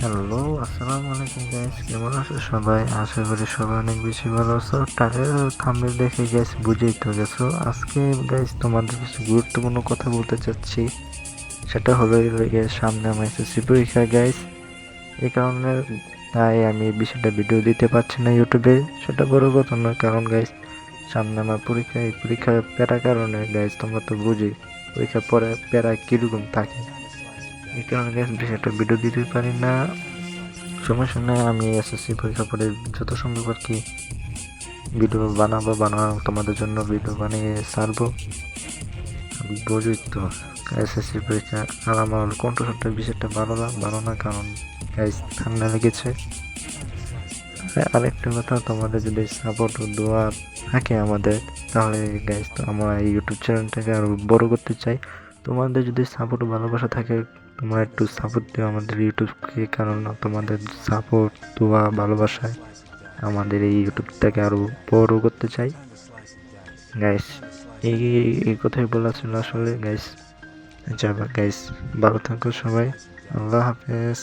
Hello, আসসালামু আলাইকুম guys কেমন আছো সবাই? আশা করি সবাই অনেক বেশি ভালো আছো। টাইটেল থাম্বনেল দেখে গাইস বুঝেই তো গেছো। আজকে গাইস তোমাদের কিছু গুরুত্বপূর্ণ কথা বলতে চাচ্ছি। সেটা হলো গিয়ে সামনে আমার এসএসসি পরীক্ষা গাইস এই কারণে তাই আমি এই বিষয়টা ভিডিও দিতে পারছি না ইউটিউবে সেটা বড় কথা নয়, কারণ গাইস সামনে আমার পরীক্ষা, এই পরীক্ষা প্যারা কারণে গাইস তোমরা তো বুঝি পরীক্ষার পরে প্যারা কীরকম থাকে? এই কারণে বেশি একটা ভিডিও দিতে পারি না। সমস্যা নেই আমি এসএসসি পরীক্ষা পরে যত সম্ভব আর কি ভিডিও বানাবো বানাবো তোমাদের জন্য ভিডিও বানিয়ে ছাড়বো। বোঝই তো এসএসসি পরীক্ষা আর আমার কণ্ঠস্বরটা বিষয়টা ভালো না ভালো না? কারণ ঠান্ডা লেগেছে। আর আরেকটা কথা, তোমাদের যদি সাপোর্ট দোয়া থাকে আমাদের, তাহলে গাইস তো আমরা এই ইউটিউব চ্যানেলটাকে আরও বড় করতে চাই। তোমাদের যদি সাপোর্ট ভালোবাসা থাকে তোমরা একটু সাপোর্ট দিও আমাদের ইউটিউবকে কারণ তোমাদের সাপোর্ট দোয়া, ভালোবাসায় আমাদের এই ইউটিউবটাকে আরও বড় করতে চাই। গ্যাস এই এই কথাই বলা ছিল আসলে। গ্যাস যাবা। গ্যাস ভালো থাকো সবাই। আল্লাহ হাফেজ।